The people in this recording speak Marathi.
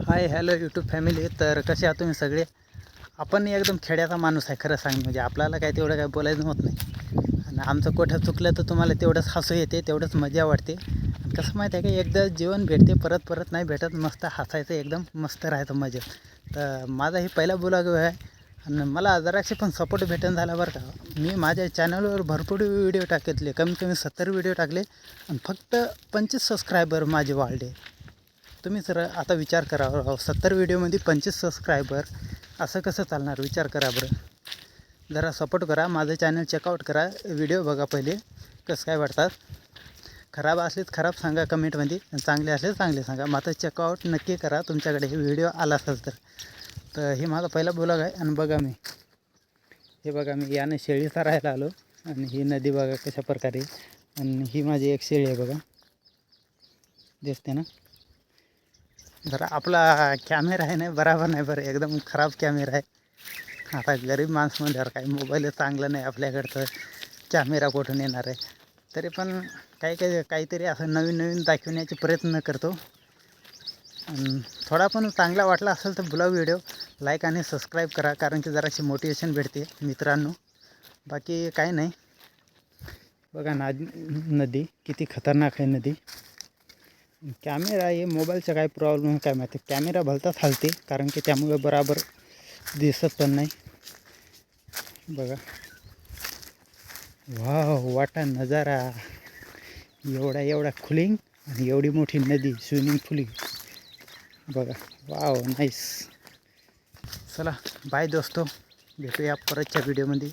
Hi hello YouTube family. तर कसे आहात तुम्ही सगळे? आपण एकदम खेड्याचा माणूस आहे खरं सांग म्हणजे आपल्याला काय तेवढं काय बोलायचं होत नाही. आणि आमचं कोठं चुकलं तर तुम्हाला तेवढंच हसू येते तेवढंच मजा वाटते. कसं माहिती आहे का एकदा जीवन भेटते परत परत नाही भेटत. मस्त हसायचं एकदम मस्त राहायचं मजेत. तर माझा हे पहिला बुलाग आहे. आणि मला जराशी पण सपोर्ट भेटून झाला बरं का. मी माझ्या चॅनलवर भरपूर व्हिडिओ टाकितले. कमीत कमी सत्तर व्हिडिओ टाकले. आणि फक्त पंचवीस सबस्क्रायबर माझे वाढले. तुम्ही सर आता विचार करा राव, सत्तर व्हिडिओमध्ये पंचवीस सबस्क्रायबर असं कसं चालणार? विचार करा बरं. जरा सपोर्ट करा माझं चॅनल चेकआउट करा व्हिडिओ बघा पहिले कसं काय वाटतात. खराब असलेच खराब सांगा कमेंटमध्ये चांगले असले चांगले सांगा. मात्र चेकआउट नक्की करा तुमच्याकडे हे व्हिडिओ आला असेल तर. तर हे माझा पहिला ब्लॉग आहे आणि बघा मी. हे बघा मी याने शेळीचा राहायला आलो आणि ही नदी बघा कशा प्रकारे आणि ही माझी एक शेळी आहे बघा. दिसते ना? जरा आपला कॅमेरा आहे नाही बराबर नाही बरं एकदम खराब कॅमेरा आहे. आता गरीब माणूस म्हणल्यावर काही मोबाईल चांगलं नाही आपल्याकडचं कॅमेरा कुठून येणार आहे? तरी पण काही काही काहीतरी असं नवीन नवीन दाखवण्याचे प्रयत्न करतो. थोडा पण चांगला वाटला असेल तर बुला व्हिडिओ लाईक आणि सबस्क्राईब करा कारण की जराशी मोटिवेशन भेटते मित्रांनो. बाकी काही नाही. बघा ना नदी किती खतरनाक आहे नदी. कॅमेरा हे मोबाईलचा काय प्रॉब्लेम काय माहिती. कॅमेरा भलताच हलते कारण की त्यामुळे बराबर दिसत पण नाही. बघा. वाव वाटा नजारा. एवढा एवढा खुलिंग आणि एवढी मोठी नदी स्विमिंग फुलिंग बघा. वाव नाईस चला बाय दोस्तो. भेटूया परतच्या व्हिडिओमध्ये